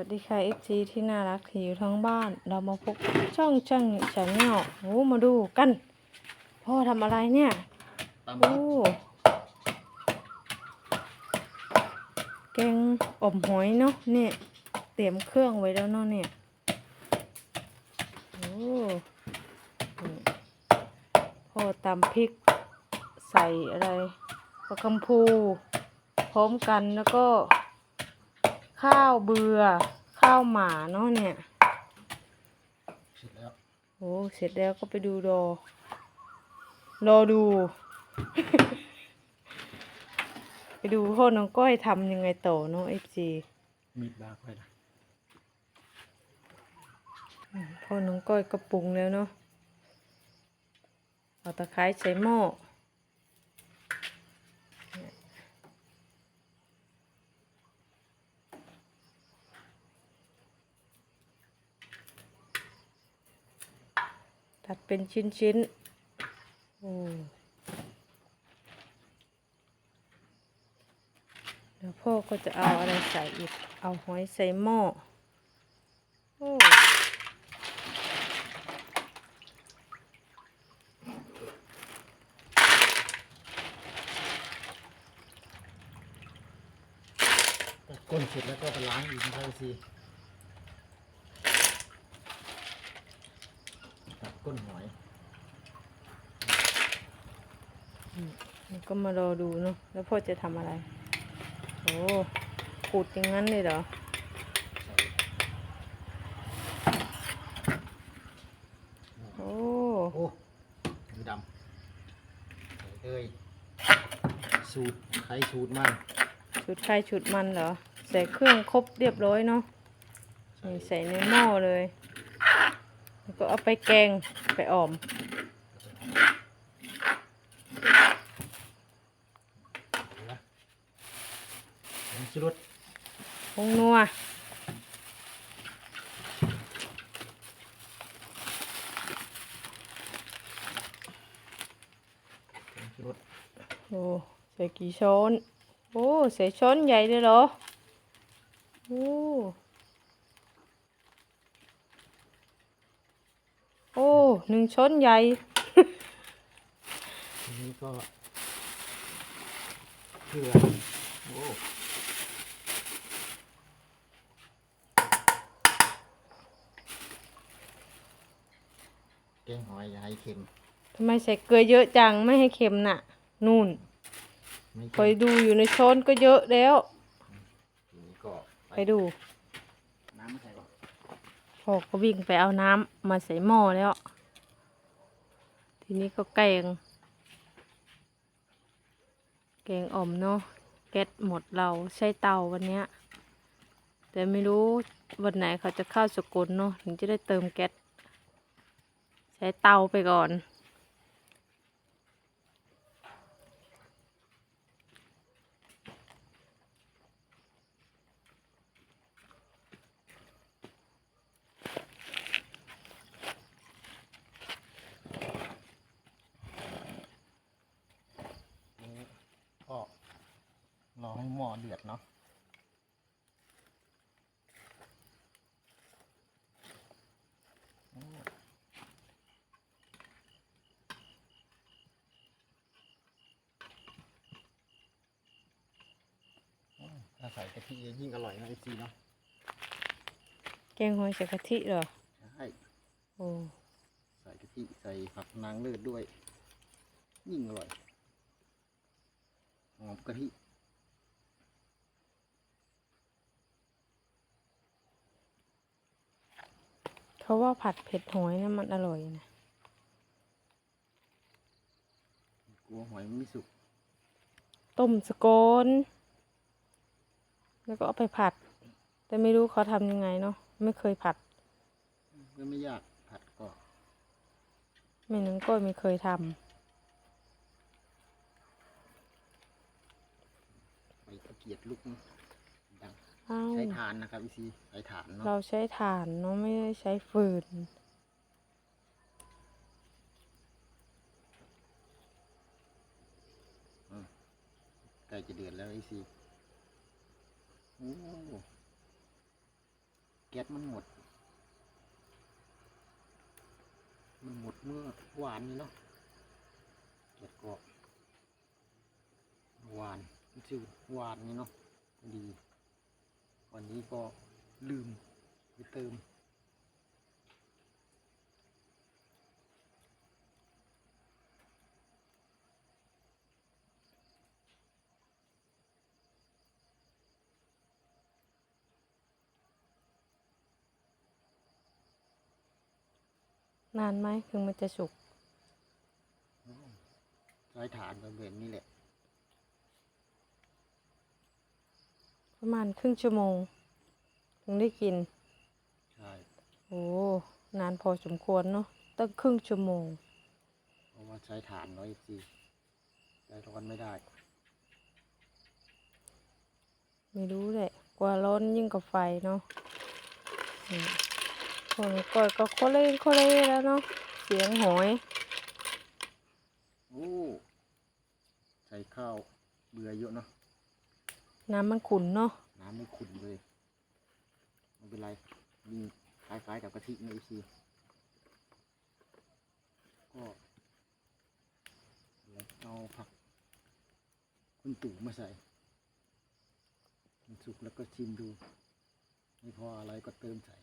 วัสดีค่ะ FC ที่น่ารักที่อยู่ทั้งบ้าน เรามาพบกับช่องช่างชาแนลโอ้มาดูกันพ่อทำอะไรเนี่ยตำโอ้แกงอบหอยเนาะเนี่ยเตรียมเครื่องไว้แล้วเนาะเนี่ยโอ้นี่พ่อตำพริกใส่อะไรปลากำพูพร้อมกันแล้วก็ ข้าวเบื่อ ข้าวหมาเนาะเนี่ย เสร็จแล้วโอ้เสร็จแล้วก็ไปดูรอ รอดู ไปดูพ่อน้องก้อยทำยังไงต่อเนาะเอฟซีมีดบากไว้นะพ่อน้องก้อยก็ปรุงแล้วเนาะเอาตะไคร้ใส่หม้อ ตัดเป็นชิ้นๆโอ้เดี๋ยวพ่อก็จะเอาอะไรใส่อีก เอาหอยใส่หม้อโอ้ตัดก้นเสร็จแล้วก็ไปล้างอีกนะครับสิตัด ก้นหอยแล้วก็มารอดูเนาะแล้วพ่อจะทำอะไร โอ้ขูดอย่างนั้นเลยเหรอใส่โอ้โอ้มือดำใส่เลยสูตรใครสูตรมันชุดไข่ชุดมันเหรอ ใส่เครื่องครบเรียบร้อยเนาะใส่นี่ใส่ในหม้อเลย แล้วก็เอาไปแกงไปอ่อมละผงชูรสผงนัวผงชูรสโอ้ใส่กี่ช้อน โอ้ ใส่ช้อนใหญ่เลยเหรอ โอ้ อ้หนึ่งช้อนใหญ่ทีนี้ก็เกลือโอ้แกงหอยอย่าให้เค็ม ทำไมใส่เกลือเยอะจังไม่ให้เค็มน่ะ นู่นไม่คอยเค็มดูอยู่ในช้อนก็เยอะแล้ว ทีนี้ก็ไปดูน้ำไม่ใส่หรอก พ่อก็วิ่งไปเอาน้ำมาใส่หม้อแล้ว ทีนี้ก็แกง แกงอ่อมเนาะแก๊สหมดเราใช้เตาวันเนี้ย แต่ไม่รู้วันไหนเขาจะเข้าสกุลเนาะถึงจะได้เติมแก๊สใช้เตาไปก่อน นี่ก็ รอให้หม้อเดือดเนาะโอ้โอ้ถ้าใส่กะทิยิ่งอร่อยนะไอซีเนาะแกงหอยใส่กะทิเหรอใช่โอ้ใส่กะทิใส่ผักนางเลือดด้วย ยิ่งอร่อยหอมกะทิ เขาว่าผัดเผ็ดหอยนะมันอร่อยนะกลัวหอยมันไม่สุก ต้มสโกนแล้วก็เอาไปผัด แต่ไม่รู้เขาทำยังไงเนาะไม่เคยผัด ก็ไม่ยากผัดก็แม่นึงก็ไม่เคยทไปตะเกียบลูกนะดังำ อ้าวใช้ถ่านนะครับอีซีใช้ถ่านเนาะเราใช้ถ่านเนาะไม่ได้ใช้ฟืน ใกล้จะเดือดแล้วอีซีโอ้แก๊สมันหมด มันหมดเมื่อวานนี้เนาะแก๊สก็วานชื่อวานนี้เนาะพอดี วันนี้ก็ลืมไปเติม นานไหมถึงมันจะสุกสายฐานก็แบบนี้แหละ ประมาณครึ่งชั่วโมง ถึงได้กิน ใช่โอ้นานพอสมควรเนาะตั้งครึ่งชั่วโมง เพราะว่าใช้ฐานน้อยสิใช้ร้อนไม่ได้ ไม่รู้แหละกว่าร้อนยิ่งกว่าไฟเนาะอืมคนก่อยก็โคเล่โคเล่แล้วเนาะเสียงหอยโอ้ใช้ข้าวเบื่อเยอะเนาะ น้ำมันขุ่นเนาะน้ำไม่ขุ่นเลยไม่เป็นไรยิ่งคล้ายๆกับกะทิในอีซีก็เดี๋ยวเอาผักคุณตู่มาใส่มันสุกแล้วก็ชิมดู ไม่พออะไรก็เติมใส่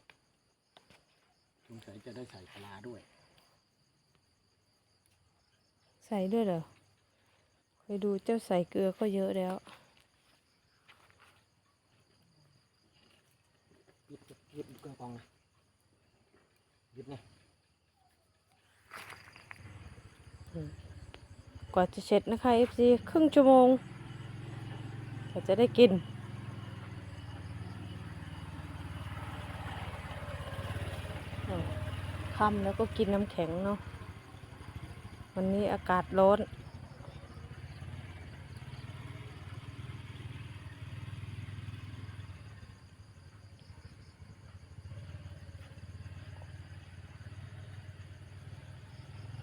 สงสัยจะได้ใส่ปลาด้วย ใส่ด้วยเหรอเคยดูเจ้าใส่เกลือก็เยอะแล้ว ยึดยึดยึดกระปองนะยึดไงกว่าจะเสร็จนะคะ FC ครึ่งชั่วโมงกว่าจะได้กิน ค่ำแล้วก็กินน้ำแข็งเนาะ วันนี้อากาศร้อน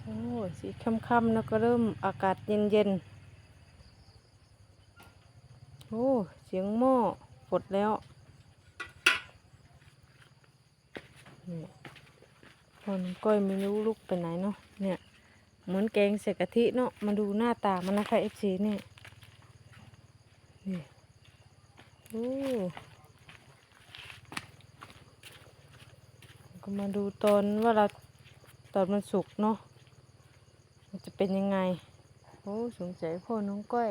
โอ้ ยสีค่ำๆแล้วก็เริ่มอากาศเย็นๆ โอ้ เสียงหม้อฝดแล้วนี่พอนก้อยไม่รู้ลูกไปไหนเนาะ เนี่ย เหมือนแกงใส่กะทิเนาะ มาดูหน้าตามันนะคะเอฟซีเนี่ย นี่ โอ้ก็มาดูตอนว่าเราตอนมันสุกเนาะ มันจะเป็นยังไง โอ้สงสัยพ่อน้องก้อย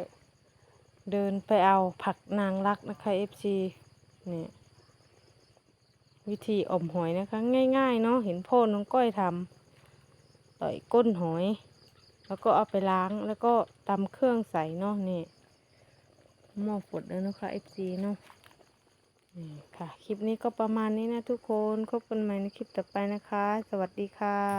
เดินไปเอาผักนางรักนะคะ FC เนี่ยวิธีอมหอยนะคะ ง่าย ๆ เนาะเห็นพ่อน้องก้อยทำต่อยก้นหอย แล้วก็เอาไปล้างแล้วก็ตำเครื่องใส่เนาะนี่หม้อฝดแล้วนะคะ FC เนาะนี่ค่ะ คลิปนี้ก็ประมาณนี้นะทุกคนพบกันใหม่ในคลิปต่อไปนะคะ สวัสดีค่ะ